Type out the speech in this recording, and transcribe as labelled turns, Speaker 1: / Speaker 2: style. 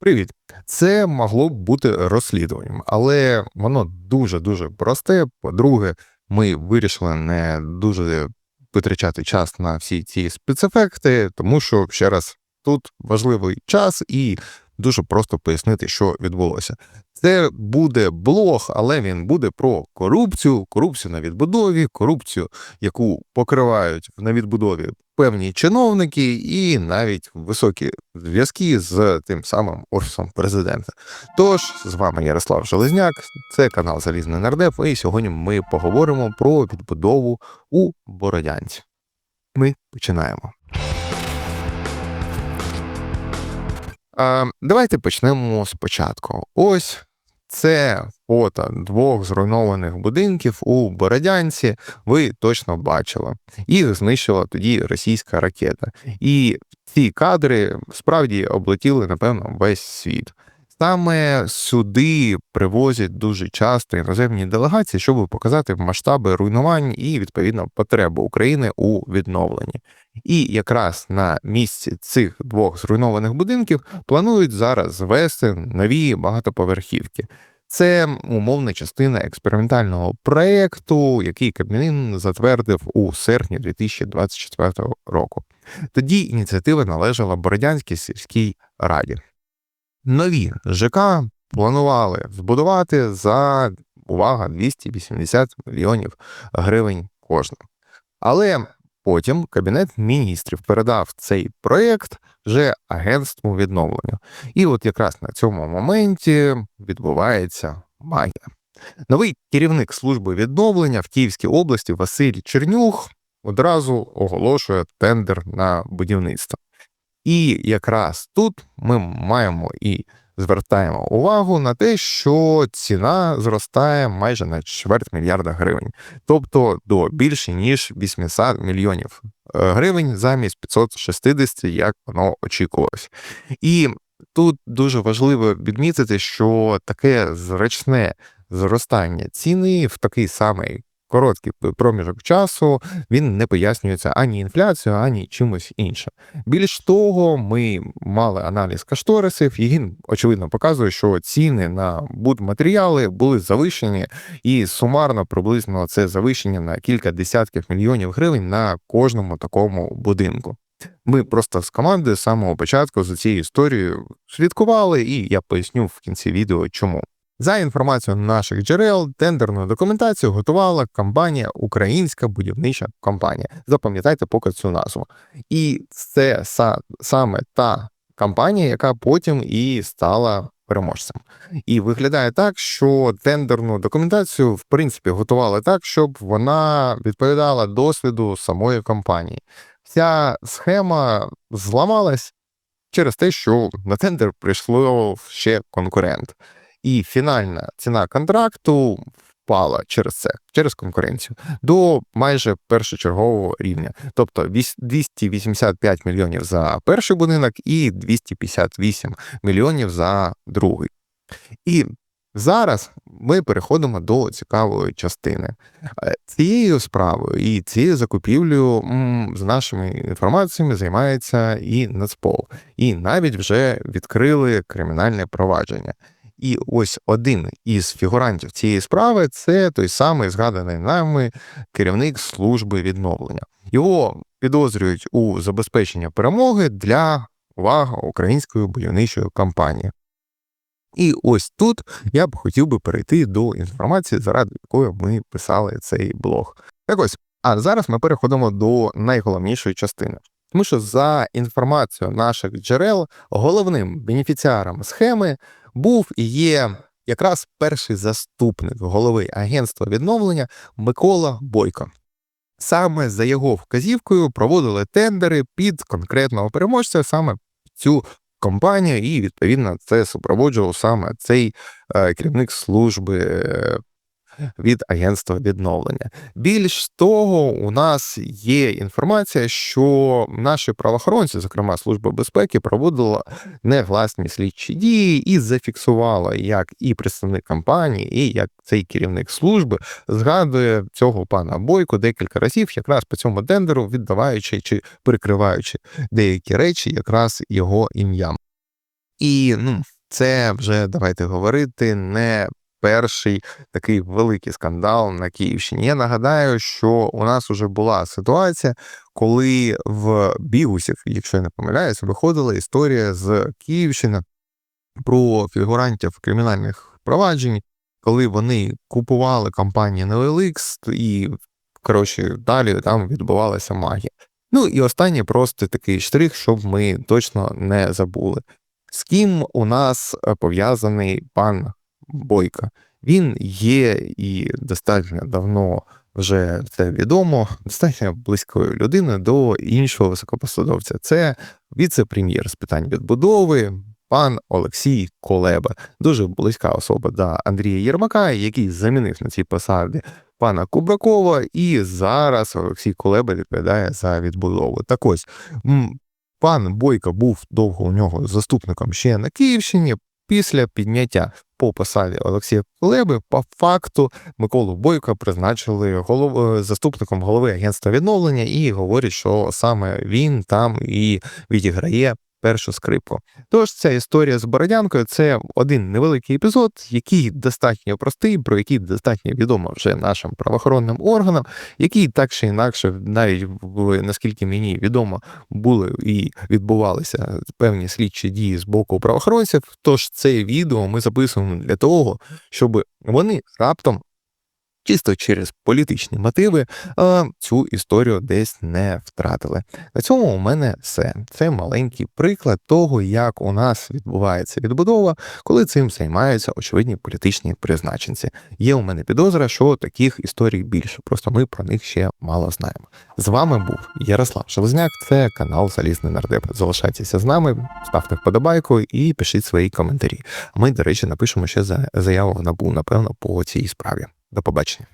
Speaker 1: Привіт. Це могло б бути розслідуванням, але воно дуже-дуже просте. По-друге, ми вирішили не дуже витрачати час на всі ці спецефекти, тому що, ще раз, тут важливий час і дуже просто пояснити, що відбулося. Це буде блог, але він буде про корупцію, корупцію на відбудові, корупцію, яку покривають на відбудові певні чиновники, і навіть високі зв'язки з тим самим офісом президента. Тож з вами Ярослав Железняк, це канал Залізний Нардеп, і сьогодні ми поговоримо про відбудову у Бородянці. Ми починаємо. Давайте почнемо спочатку. Ось це фото двох зруйнованих будинків у Бородянці. Ви точно бачили. Їх знищила тоді російська ракета. І ці кадри справді облетіли, напевно, весь світ. Саме сюди привозять дуже часто іноземні делегації, щоб показати масштаби руйнувань і відповідно потребу України у відновленні. І якраз на місці цих двох зруйнованих будинків планують зараз звести нові багатоповерхівки. Це умовна частина експериментального проєкту, який Кабмін затвердив у серпні 2024 року. Тоді ініціатива належала Бородянській сільській раді. Нові ЖК планували збудувати за увага 280 мільйонів гривень кожна. Але потім Кабінет міністрів передав цей проєкт вже агентству відновлення. І от якраз на цьому моменті відбувається магія. Новий керівник служби відновлення в Київській області Василь Чернюх одразу оголошує тендер на будівництво. І якраз тут ми маємо і звертаємо увагу на те, що ціна зростає майже на чверть мільярда гривень, тобто до більше ніж 800 мільйонів е, гривень замість 560, як воно очікувалось. І тут дуже важливо відмітити, що таке зрачне зростання ціни в такий самий короткий проміжок часу він не пояснюється ані інфляцією, ані чимось іншим. Більш того, ми мали аналіз кошторисів, і він очевидно показує, що ціни на будматеріали були завищені, і сумарно приблизно це завищення на кілька десятків мільйонів гривень на кожному такому будинку. Ми просто з команди з самого початку за цією історією слідкували, і я поясню в кінці відео, чому. За інформацією наших джерел, тендерну документацію готувала компанія Українська будівнича компанія. Запам'ятайте поки цю назву. І це саме та компанія, яка потім і стала переможцем. І виглядає так, що тендерну документацію в принципі готували так, щоб вона відповідала досвіду самої компанії. Ця схема зламалась через те, що на тендер прийшло ще конкурент і фінальна ціна контракту впала через це, через конкуренцію, до майже першочергового рівня, тобто 285 мільйонів за перший будинок і 258 мільйонів за другий. І Зараз ми переходимо до цікавої частини. Е, цією справою і цією закупівлею з нашими інформаціями займається і Нацпол, і навіть вже відкрили кримінальне провадження. І ось один із фігурантів цієї справи це той самий згаданий нами керівник служби відновлення. Його підозрюють у забезпеченні перемоги для увага української будівничої кампанії. І ось тут я б хотів би перейти до інформації, заради якої ми писали цей блог. Так ось, а зараз ми переходимо до найголовнішої частини. Тому що за інформацією наших джерел, головним бенефіціаром схеми був і є якраз перший заступник голови агентства відновлення Микола Бойко. Саме за його вказівкою проводили тендери під конкретного переможця саме цю компанію, і відповідно це супроводжував саме цей е, керівник служби е, від агентства відновлення. Більш того, у нас є інформація, що наші правоохоронці, зокрема Служба безпеки, проводила негласні слідчі дії і зафіксувала, як і представник компанії, і як цей керівник служби згадує цього пана Бойко декілька разів, якраз по цьому тендеру, віддаваючи чи прикриваючи деякі речі, якраз його ім'ям. І ну, це вже давайте говорити не перший такий великий скандал на Київщині. Я нагадаю, що у нас вже була ситуація, коли в Бігусів, якщо я не помиляюся, виходила історія з Київщини про фігурантів кримінальних проваджень, коли вони купували компанії NoLX і, коротше, далі там відбувалася магія. Ну і останній просто такий штрих, щоб ми точно не забули. З ким у нас е, пов'язаний пан Бойко? Він є і достатньо давно вже це відомо, достатньо близькою людиною до іншого високопосадовця. Це віце-прем'єр з питань відбудови, пан Олексій Колеба, дуже близька особа до Андрія Єрмака, який замінив на цій посаді пана Кубракова, і зараз Олексій Колеба відповідає за відбудову. Так ось пан Бойко був довго у нього заступником ще на Київщині. Після підняття по посаді Олексія Кулеби, по факту Миколу Бойка призначили голов... е, заступником голови агентства відновлення і говорять, що саме він там і відіграє першу скрипку. Тож ця історія з Бородянкою це один невеликий епізод, який достатньо простий, про який достатньо відомо вже нашим правоохоронним органам, які так чи інакше, навіть наскільки мені відомо, були і відбувалися певні слідчі дії з боку правоохоронців. Тож це відео ми записуємо для того, щоб вони раптом. Чисто через політичні мотиви цю історію десь не втратили. На цьому у мене все. Це маленький приклад того, як у нас відбувається відбудова, коли цим займаються очевидні політичні призначенці. Є у мене підозра, що таких історій більше, просто ми про них ще мало знаємо. З вами був Ярослав Железняк, це канал Залізний Нардеп. Залишайтеся з нами, ставте вподобайку і пишіть свої коментарі. Ми, до речі, напишемо ще за заяву в набу, напевно, по цій справі. До побачення.